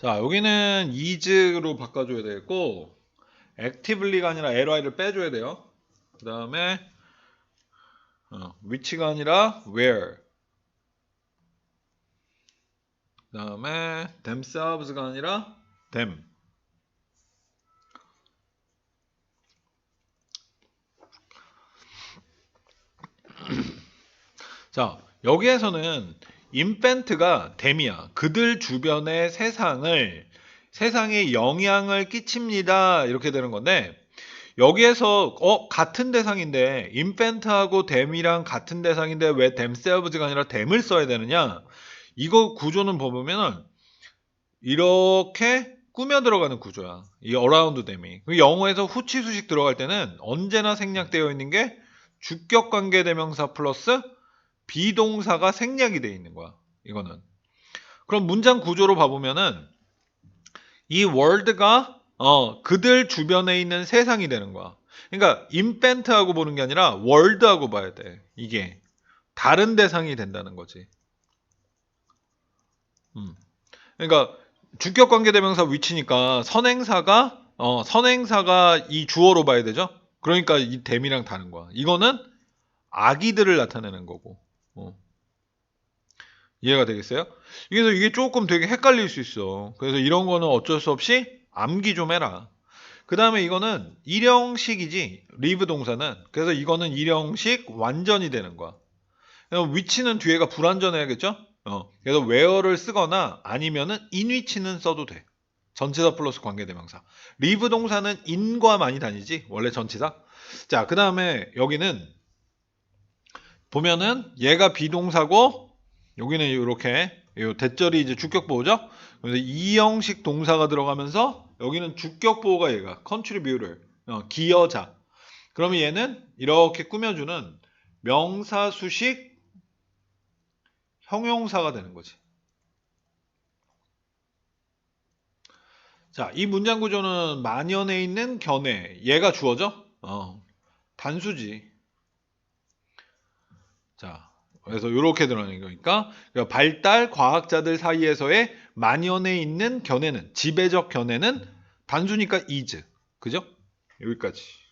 자, 여기는 is로 바꿔줘야 되겠고, actively가 아니라 ly를 빼줘야 돼요. 그 다음에, 어, which가 아니라 where. 그 다음에, themselves가 아니라 them. 자, 여기에서는 인펜트가 댐이야. 그들 주변의 세상을 세상에 영향을 끼칩니다. 이렇게 되는 건데 여기에서 어 같은 대상인데 인펜트하고 댐이랑 같은 대상인데 왜 댐셀브즈가 아니라 댐을 써야 되느냐? 이거 구조는 보면은 이렇게 꾸며 들어가는 구조야. 이 어라운드 댐이. 그 영어에서 후치 수식 들어갈 때는 언제나 생략되어 있는 게 주격 관계 대명사 플러스 비동사가 생략이 돼 있는 거야. 이거는. 그럼 문장 구조로 봐보면은 이 월드가 어 그들 주변에 있는 세상이 되는 거야. 그러니까 인펜트하고 보는 게 아니라 월드하고 봐야 돼. 이게 다른 대상이 된다는 거지. 음. 그러니까 주격 관계 대명사 위치니까 선행사가 어 선행사가 이 주어로 봐야 되죠. 그러니까 이 댐이랑 다른 거야. 이거는 아기들을 나타내는 거고. 어. 이해가 되겠어요? 그래서 이게 조금 되게 헷갈릴 수 있어. 그래서 이런 거는 어쩔 수 없이 암기 좀 해라. 그 다음에 이거는 일형식이지, 리브 동사는. 그래서 이거는 일형식 완전이 되는 거야. 위치는 뒤에가 불완전해야겠죠? 어. 그래서 where를 쓰거나 아니면은 in 위치는 써도 돼. 전치사 플러스 관계대명사. 리브 동사는 in과 많이 다니지, 원래 전치사. 자, 그 다음에 여기는 보면은 얘가 비동사고 여기는 이렇게 요 대절이 이제 주격 보호죠. 그래서 이 형식 동사가 들어가면서 여기는 주격 보호가 얘가 contributor 어, 기여자. 그러면 얘는 이렇게 꾸며주는 명사 수식 형용사가 되는 거지. 자, 이 문장 구조는 만연해 있는 견해. 얘가 주어죠? 어, 단수지. 자, 그래서 이렇게 드러나는 거니까 그러니까 발달 과학자들 사이에서의 만연해 있는 견해는 지배적 견해는 단수니까 is 그죠? 여기까지.